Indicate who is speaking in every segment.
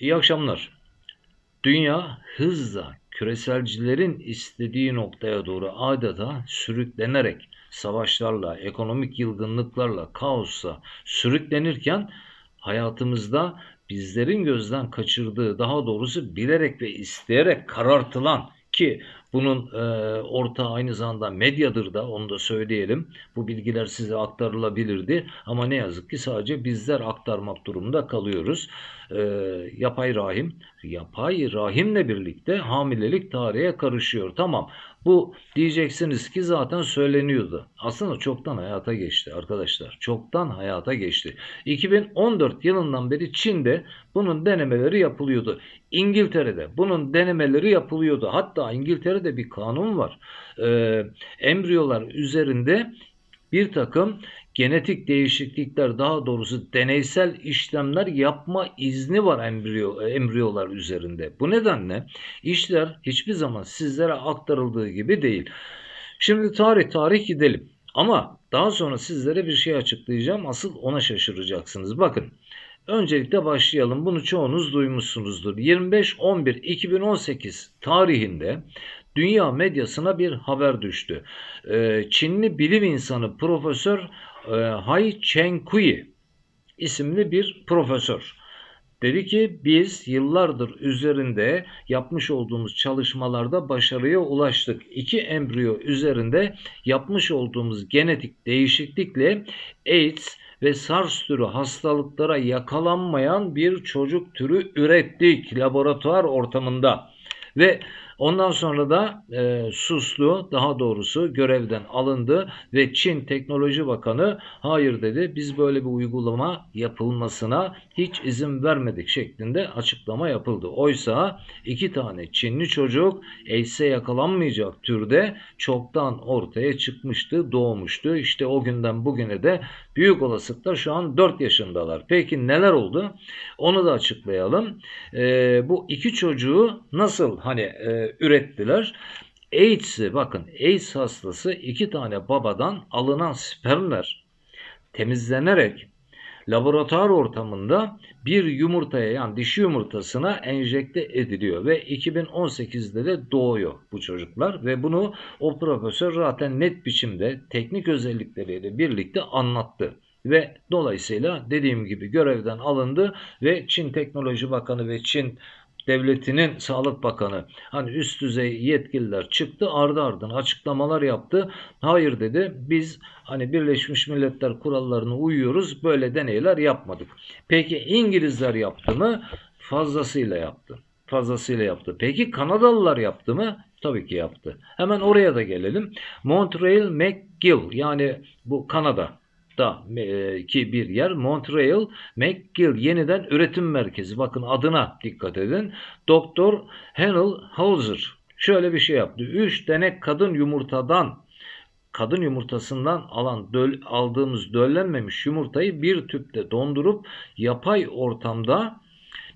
Speaker 1: İyi akşamlar. Dünya hızla küreselcilerin istediği noktaya doğru adeta sürüklenerek savaşlarla, ekonomik yılgınlıklarla, kaosla sürüklenirken hayatımızda bizlerin gözden kaçırdığı, daha doğrusu bilerek ve isteyerek karartılan ki bunun e, ortağı aynı zamanda medyadır da onu da söyleyelim. Bu bilgiler size aktarılabilirdi ama ne yazık ki sadece bizler aktarmak durumunda kalıyoruz. E, yapay rahim, yapay rahimle birlikte hamilelik tarihe karışıyor. Tamam bu diyeceksiniz ki zaten söyleniyordu. Aslında çoktan hayata geçti arkadaşlar. Çoktan hayata geçti. 2014 yılından beri Çin'de bunun denemeleri yapılıyordu. İngiltere'de bunun denemeleri yapılıyordu. Hatta İngiltere'de bir kanun var. Ee, embriyolar üzerinde bir takım genetik değişiklikler daha doğrusu deneysel işlemler yapma izni var embriyo, embriyolar üzerinde. Bu nedenle işler hiçbir zaman sizlere aktarıldığı gibi değil. Şimdi tarih tarih gidelim. Ama daha sonra sizlere bir şey açıklayacağım. Asıl ona şaşıracaksınız. Bakın. Öncelikle başlayalım. Bunu çoğunuz duymuşsunuzdur. 25-11-2018 tarihinde dünya medyasına bir haber düştü. Ee, Çinli bilim insanı Profesör Hai Cheng-kui isimli bir profesör. Dedi ki biz yıllardır üzerinde yapmış olduğumuz çalışmalarda başarıya ulaştık. İki embriyo üzerinde yapmış olduğumuz genetik değişiklikle AIDS ve SARS türü hastalıklara yakalanmayan bir çocuk türü ürettik laboratuvar ortamında. Ve Ondan sonra da e, Suslu daha doğrusu görevden alındı ve Çin Teknoloji Bakanı hayır dedi biz böyle bir uygulama yapılmasına hiç izin vermedik şeklinde açıklama yapıldı. Oysa iki tane Çinli çocuk AIDS'e yakalanmayacak türde çoktan ortaya çıkmıştı, doğmuştu. İşte o günden bugüne de büyük olasılıkla şu an 4 yaşındalar. Peki neler oldu? Onu da açıklayalım. E, bu iki çocuğu nasıl hani e, ürettiler. AIDS'i bakın AIDS hastası iki tane babadan alınan spermler temizlenerek laboratuvar ortamında bir yumurtaya yani dişi yumurtasına enjekte ediliyor ve 2018'de de doğuyor bu çocuklar ve bunu o profesör zaten net biçimde teknik özellikleriyle birlikte anlattı ve dolayısıyla dediğim gibi görevden alındı ve Çin Teknoloji Bakanı ve Çin devletinin Sağlık Bakanı hani üst düzey yetkililer çıktı ardı ardına açıklamalar yaptı. Hayır dedi biz hani Birleşmiş Milletler kurallarına uyuyoruz böyle deneyler yapmadık. Peki İngilizler yaptı mı? Fazlasıyla yaptı. Fazlasıyla yaptı. Peki Kanadalılar yaptı mı? Tabii ki yaptı. Hemen oraya da gelelim. Montreal McGill yani bu Kanada da ki bir yer Montreal McGill yeniden üretim merkezi. Bakın adına dikkat edin. Doktor Henel Hauser şöyle bir şey yaptı. 3 tane kadın yumurtadan kadın yumurtasından alan döl, aldığımız döllenmemiş yumurtayı bir tüpte dondurup yapay ortamda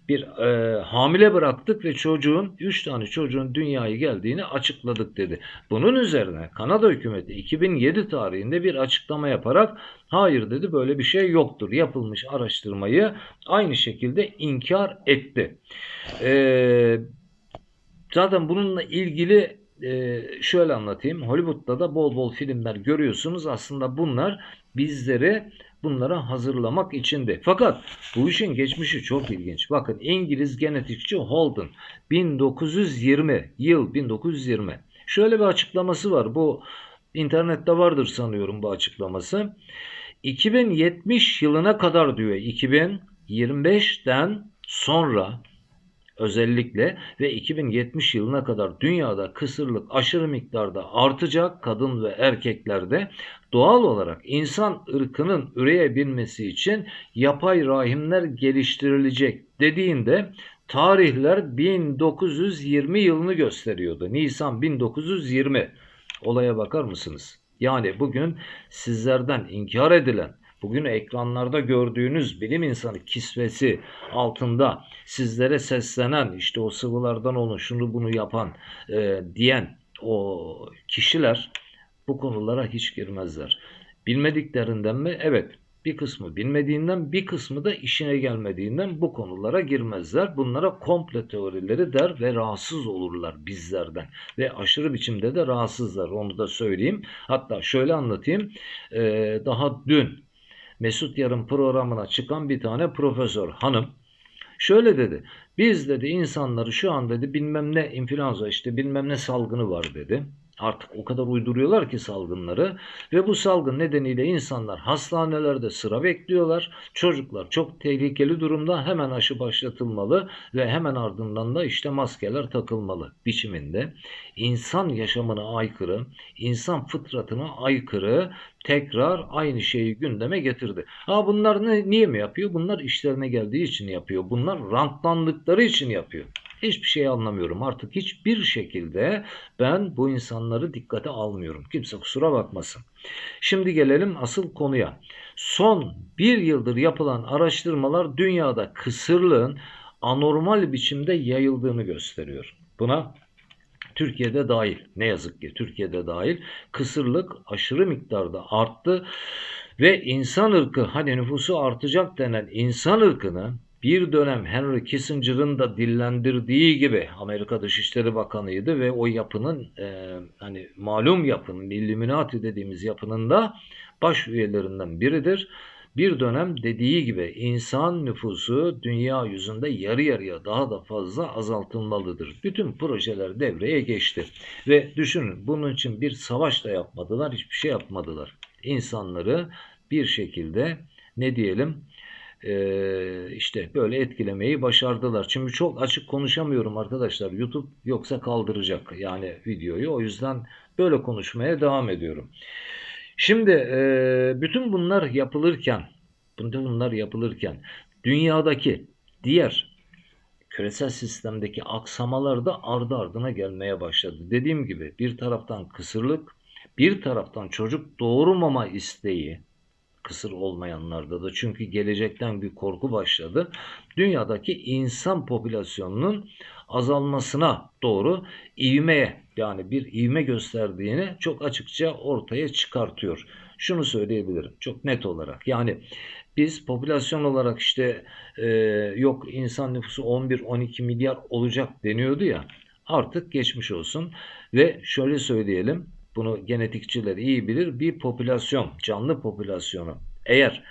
Speaker 1: bir e, hamile bıraktık ve çocuğun 3 tane çocuğun dünyaya geldiğini açıkladık dedi. Bunun üzerine Kanada hükümeti 2007 tarihinde bir açıklama yaparak hayır dedi böyle bir şey yoktur. Yapılmış araştırmayı aynı şekilde inkar etti. E, zaten bununla ilgili e, şöyle anlatayım. Hollywood'da da bol bol filmler görüyorsunuz. Aslında bunlar bizleri bunlara hazırlamak içindi. Fakat bu işin geçmişi çok ilginç. Bakın İngiliz genetikçi Holden 1920 yıl 1920 şöyle bir açıklaması var. Bu internette vardır sanıyorum bu açıklaması. 2070 yılına kadar diyor 2025'ten sonra özellikle ve 2070 yılına kadar dünyada kısırlık aşırı miktarda artacak kadın ve erkeklerde doğal olarak insan ırkının üreyebilmesi için yapay rahimler geliştirilecek dediğinde tarihler 1920 yılını gösteriyordu. Nisan 1920. Olaya bakar mısınız? Yani bugün sizlerden inkar edilen bugün ekranlarda gördüğünüz bilim insanı kisvesi altında sizlere seslenen işte o sıvılardan olun şunu bunu yapan e, diyen o kişiler bu konulara hiç girmezler. Bilmediklerinden mi? Evet. Bir kısmı bilmediğinden, bir kısmı da işine gelmediğinden bu konulara girmezler. Bunlara komple teorileri der ve rahatsız olurlar bizlerden. Ve aşırı biçimde de rahatsızlar. Onu da söyleyeyim. Hatta şöyle anlatayım. Ee, daha dün Mesut Yarın programına çıkan bir tane profesör hanım şöyle dedi. Biz dedi insanları şu an dedi bilmem ne influenza işte bilmem ne salgını var dedi. Artık o kadar uyduruyorlar ki salgınları ve bu salgın nedeniyle insanlar hastanelerde sıra bekliyorlar. Çocuklar çok tehlikeli durumda hemen aşı başlatılmalı ve hemen ardından da işte maskeler takılmalı biçiminde. İnsan yaşamına aykırı, insan fıtratına aykırı tekrar aynı şeyi gündeme getirdi. Ha bunlar ne, niye mi yapıyor? Bunlar işlerine geldiği için yapıyor. Bunlar rantlandıkları için yapıyor. Hiçbir şey anlamıyorum. Artık hiçbir şekilde ben bu insanları dikkate almıyorum. Kimse kusura bakmasın. Şimdi gelelim asıl konuya. Son bir yıldır yapılan araştırmalar dünyada kısırlığın anormal biçimde yayıldığını gösteriyor. Buna Türkiye'de dahil ne yazık ki Türkiye'de dahil kısırlık aşırı miktarda arttı ve insan ırkı hani nüfusu artacak denen insan ırkını bir dönem Henry Kissinger'ın da dillendirdiği gibi Amerika Dışişleri Bakanıydı ve o yapının e, hani malum yapının Illuminati dediğimiz yapının da baş üyelerinden biridir. Bir dönem dediği gibi insan nüfusu dünya yüzünde yarı yarıya daha da fazla azaltılmalıdır. Bütün projeler devreye geçti. Ve düşünün bunun için bir savaş da yapmadılar, hiçbir şey yapmadılar. İnsanları bir şekilde ne diyelim e, işte böyle etkilemeyi başardılar. Şimdi çok açık konuşamıyorum arkadaşlar. YouTube yoksa kaldıracak yani videoyu. O yüzden böyle konuşmaya devam ediyorum. Şimdi e, bütün bunlar yapılırken, bütün bunlar yapılırken dünyadaki diğer küresel sistemdeki aksamalar da ardı ardına gelmeye başladı. Dediğim gibi bir taraftan kısırlık, bir taraftan çocuk doğurmama isteği, kısır olmayanlarda da çünkü gelecekten bir korku başladı. Dünyadaki insan popülasyonunun azalmasına doğru ivmeye yani bir ivme gösterdiğini çok açıkça ortaya çıkartıyor. Şunu söyleyebilirim çok net olarak yani biz popülasyon olarak işte e, yok insan nüfusu 11-12 milyar olacak deniyordu ya artık geçmiş olsun ve şöyle söyleyelim bunu genetikçiler iyi bilir. Bir popülasyon, canlı popülasyonu eğer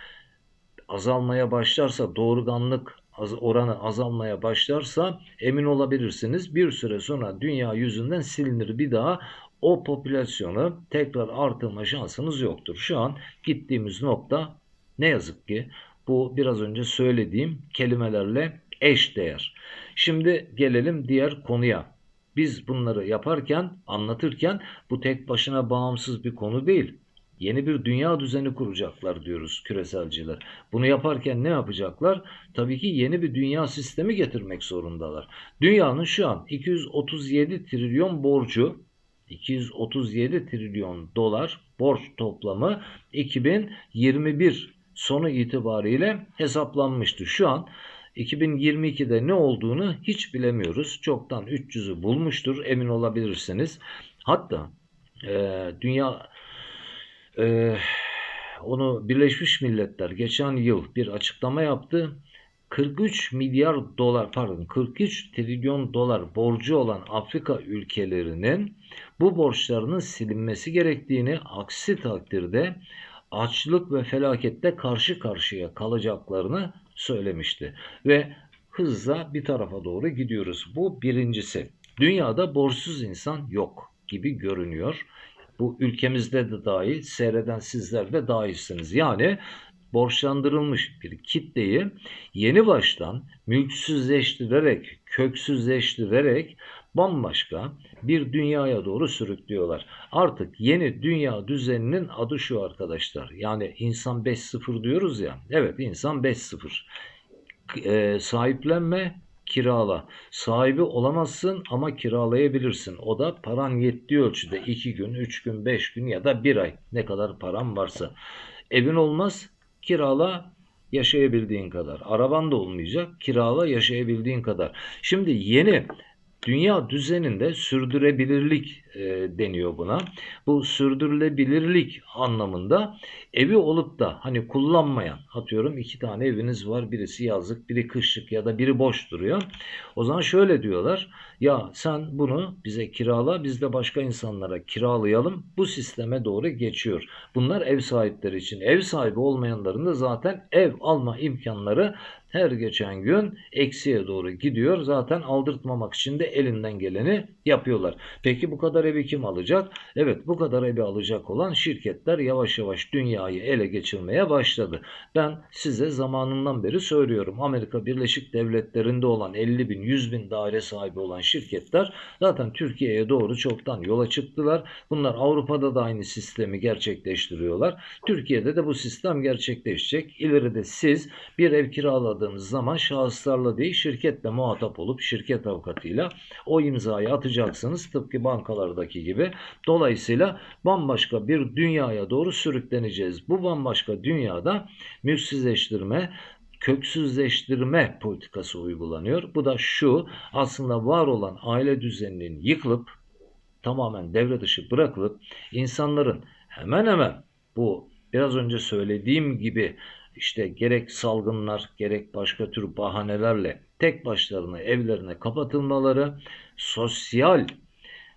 Speaker 1: azalmaya başlarsa doğurganlık oranı azalmaya başlarsa emin olabilirsiniz bir süre sonra dünya yüzünden silinir bir daha o popülasyonu tekrar artırma şansınız yoktur. Şu an gittiğimiz nokta ne yazık ki bu biraz önce söylediğim kelimelerle eş değer. Şimdi gelelim diğer konuya. Biz bunları yaparken, anlatırken bu tek başına bağımsız bir konu değil. Yeni bir dünya düzeni kuracaklar diyoruz küreselciler. Bunu yaparken ne yapacaklar? Tabii ki yeni bir dünya sistemi getirmek zorundalar. Dünyanın şu an 237 trilyon borcu, 237 trilyon dolar borç toplamı 2021 sonu itibariyle hesaplanmıştı. Şu an 2022'de ne olduğunu hiç bilemiyoruz. Çoktan 300'ü bulmuştur emin olabilirsiniz. Hatta e, dünya e, onu Birleşmiş Milletler geçen yıl bir açıklama yaptı. 43 milyar dolar pardon 43 trilyon dolar borcu olan Afrika ülkelerinin bu borçlarının silinmesi gerektiğini aksi takdirde açlık ve felakette karşı karşıya kalacaklarını söylemişti. Ve hızla bir tarafa doğru gidiyoruz. Bu birincisi. Dünyada borçsuz insan yok gibi görünüyor. Bu ülkemizde de dahil, seyreden sizler de dahilsiniz. Yani borçlandırılmış bir kitleyi yeni baştan mülksüzleştirerek, köksüzleştirerek bambaşka bir dünyaya doğru sürüklüyorlar. Artık yeni dünya düzeninin adı şu arkadaşlar. Yani insan 5.0 diyoruz ya. Evet insan 5.0. E, sahiplenme, kirala. Sahibi olamazsın ama kiralayabilirsin. O da paran yettiği ölçüde 2 gün, 3 gün, 5 gün ya da 1 ay ne kadar paran varsa. Evin olmaz, kirala yaşayabildiğin kadar. Araban da olmayacak, kirala yaşayabildiğin kadar. Şimdi yeni dünya düzeninde sürdürebilirlik e, deniyor buna. Bu sürdürülebilirlik anlamında evi olup da hani kullanmayan atıyorum iki tane eviniz var birisi yazlık biri kışlık ya da biri boş duruyor. O zaman şöyle diyorlar ya sen bunu bize kirala biz de başka insanlara kiralayalım bu sisteme doğru geçiyor. Bunlar ev sahipleri için ev sahibi olmayanların da zaten ev alma imkanları her geçen gün eksiye doğru gidiyor. Zaten aldırtmamak için de elinden geleni yapıyorlar. Peki bu kadar evi kim alacak? Evet bu kadar evi alacak olan şirketler yavaş yavaş dünyayı ele geçirmeye başladı. Ben size zamanından beri söylüyorum. Amerika Birleşik Devletleri'nde olan 50 bin 100 bin daire sahibi olan şirketler zaten Türkiye'ye doğru çoktan yola çıktılar. Bunlar Avrupa'da da aynı sistemi gerçekleştiriyorlar. Türkiye'de de bu sistem gerçekleşecek. İleride siz bir ev kiraladığınız zaman şahıslarla değil şirketle muhatap olup şirket avukatıyla o imzayı atacaksınız. Tıpkı bankalardaki gibi. Dolayısıyla bambaşka bir dünyaya doğru sürükleneceğiz. Bu bambaşka dünyada mülksüzleştirme, köksüzleştirme politikası uygulanıyor. Bu da şu aslında var olan aile düzeninin yıkılıp tamamen devre dışı bırakılıp insanların hemen hemen bu biraz önce söylediğim gibi işte gerek salgınlar gerek başka tür bahanelerle tek başlarına evlerine kapatılmaları sosyal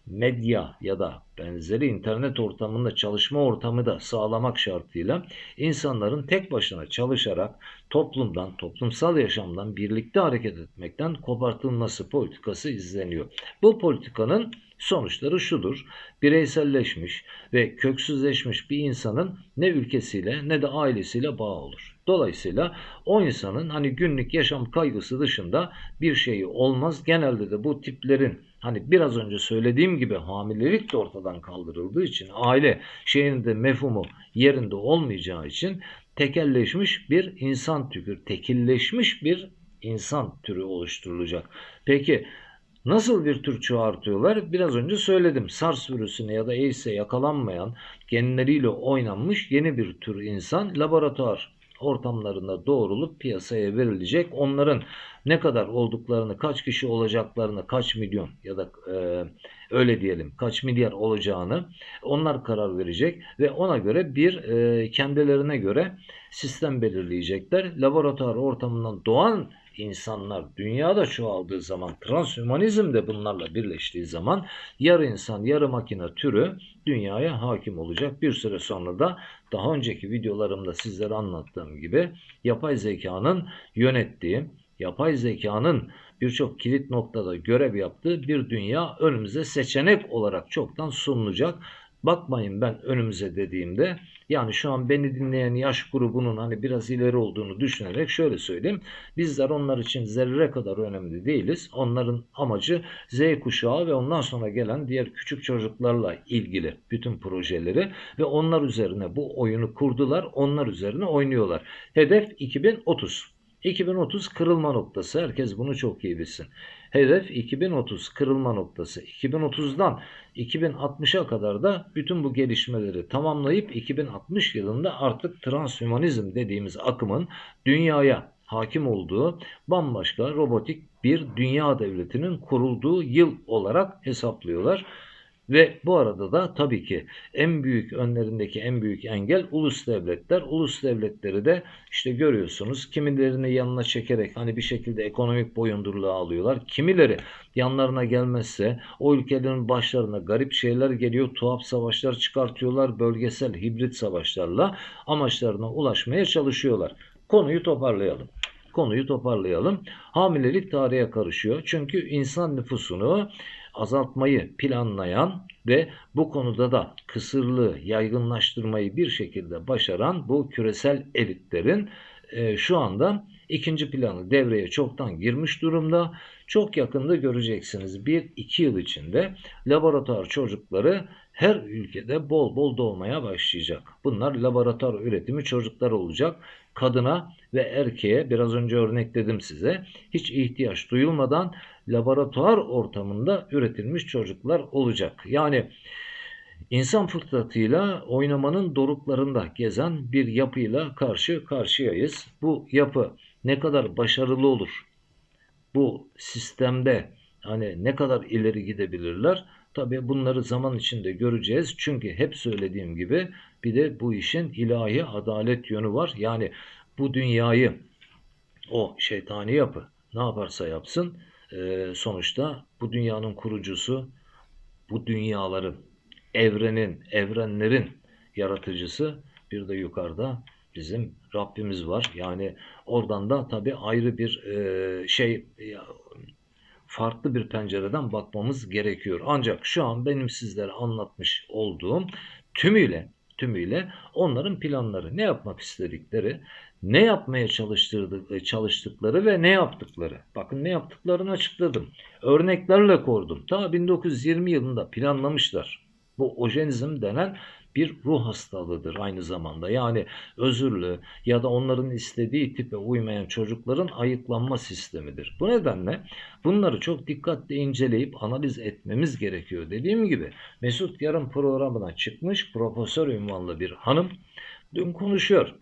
Speaker 1: medya ya da benzeri internet ortamında çalışma ortamı da sağlamak şartıyla insanların tek başına çalışarak toplumdan, toplumsal yaşamdan birlikte hareket etmekten kopartılması politikası izleniyor. Bu politikanın sonuçları şudur. Bireyselleşmiş ve köksüzleşmiş bir insanın ne ülkesiyle ne de ailesiyle bağ olur. Dolayısıyla o insanın hani günlük yaşam kaygısı dışında bir şeyi olmaz. Genelde de bu tiplerin hani biraz önce söylediğim gibi hamilelik de ortadan kaldırıldığı için aile şeyinde mefhumu yerinde olmayacağı için tekelleşmiş bir insan türü, tekilleşmiş bir insan türü oluşturulacak. Peki Nasıl bir tür çoğaltıyorlar? Biraz önce söyledim. SARS virüsüne ya da AIDS'e yakalanmayan, genleriyle oynanmış yeni bir tür insan laboratuvar ortamlarında doğrulup piyasaya verilecek. Onların ne kadar olduklarını, kaç kişi olacaklarını, kaç milyon ya da e, öyle diyelim kaç milyar olacağını onlar karar verecek ve ona göre bir e, kendilerine göre sistem belirleyecekler. Laboratuvar ortamından doğan insanlar dünyada çoğaldığı zaman transhümanizm de bunlarla birleştiği zaman yarı insan yarı makine türü dünyaya hakim olacak. Bir süre sonra da daha önceki videolarımda sizlere anlattığım gibi yapay zekanın yönettiği, yapay zekanın birçok kilit noktada görev yaptığı bir dünya önümüze seçenek olarak çoktan sunulacak. Bakmayın ben önümüze dediğimde yani şu an beni dinleyen yaş grubunun hani biraz ileri olduğunu düşünerek şöyle söyleyeyim. Bizler onlar için zerre kadar önemli değiliz. Onların amacı Z kuşağı ve ondan sonra gelen diğer küçük çocuklarla ilgili bütün projeleri ve onlar üzerine bu oyunu kurdular. Onlar üzerine oynuyorlar. Hedef 2030. 2030 kırılma noktası. Herkes bunu çok iyi bilsin. Hedef 2030 kırılma noktası. 2030'dan 2060'a kadar da bütün bu gelişmeleri tamamlayıp 2060 yılında artık transhümanizm dediğimiz akımın dünyaya hakim olduğu bambaşka robotik bir dünya devletinin kurulduğu yıl olarak hesaplıyorlar. Ve bu arada da tabii ki en büyük önlerindeki en büyük engel ulus devletler. Ulus devletleri de işte görüyorsunuz kimilerini yanına çekerek hani bir şekilde ekonomik boyundurluğa alıyorlar. Kimileri yanlarına gelmezse o ülkelerin başlarına garip şeyler geliyor. Tuhaf savaşlar çıkartıyorlar. Bölgesel hibrit savaşlarla amaçlarına ulaşmaya çalışıyorlar. Konuyu toparlayalım konuyu toparlayalım. Hamilelik tarihe karışıyor. Çünkü insan nüfusunu azaltmayı planlayan ve bu konuda da kısırlığı yaygınlaştırmayı bir şekilde başaran bu küresel elitlerin e, şu anda ikinci planı devreye çoktan girmiş durumda. Çok yakında göreceksiniz. 1-2 yıl içinde laboratuvar çocukları her ülkede bol bol doğmaya başlayacak. Bunlar laboratuvar üretimi çocuklar olacak. Kadına ve erkeğe biraz önce örnekledim size. Hiç ihtiyaç duyulmadan laboratuvar ortamında üretilmiş çocuklar olacak. Yani insan fıtratıyla oynamanın doruklarında gezen bir yapıyla karşı karşıyayız. Bu yapı ne kadar başarılı olur? Bu sistemde Hani ne kadar ileri gidebilirler? Tabii bunları zaman içinde göreceğiz. Çünkü hep söylediğim gibi bir de bu işin ilahi adalet yönü var. Yani bu dünyayı o şeytani yapı ne yaparsa yapsın e, sonuçta bu dünyanın kurucusu, bu dünyaların, evrenin, evrenlerin yaratıcısı bir de yukarıda bizim Rabbimiz var. Yani oradan da tabii ayrı bir e, şey ya, farklı bir pencereden bakmamız gerekiyor. Ancak şu an benim sizlere anlatmış olduğum tümüyle tümüyle onların planları, ne yapmak istedikleri, ne yapmaya çalıştırdı- çalıştıkları ve ne yaptıkları. Bakın ne yaptıklarını açıkladım. Örneklerle koydum. Ta 1920 yılında planlamışlar. Bu ojenizm denen bir ruh hastalığıdır aynı zamanda. Yani özürlü ya da onların istediği tipe uymayan çocukların ayıklanma sistemidir. Bu nedenle bunları çok dikkatle inceleyip analiz etmemiz gerekiyor. Dediğim gibi Mesut Yarın programına çıkmış profesör ünvanlı bir hanım dün konuşuyor.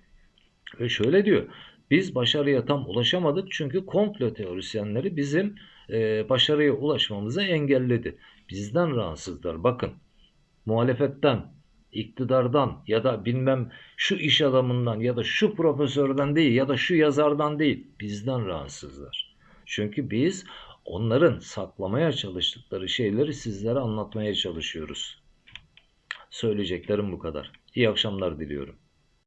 Speaker 1: Ve şöyle diyor. Biz başarıya tam ulaşamadık çünkü komplo teorisyenleri bizim e, başarıya ulaşmamızı engelledi. Bizden rahatsızlar. Bakın muhalefetten, iktidardan ya da bilmem şu iş adamından ya da şu profesörden değil ya da şu yazardan değil bizden rahatsızlar. Çünkü biz onların saklamaya çalıştıkları şeyleri sizlere anlatmaya çalışıyoruz. Söyleyeceklerim bu kadar. İyi akşamlar diliyorum.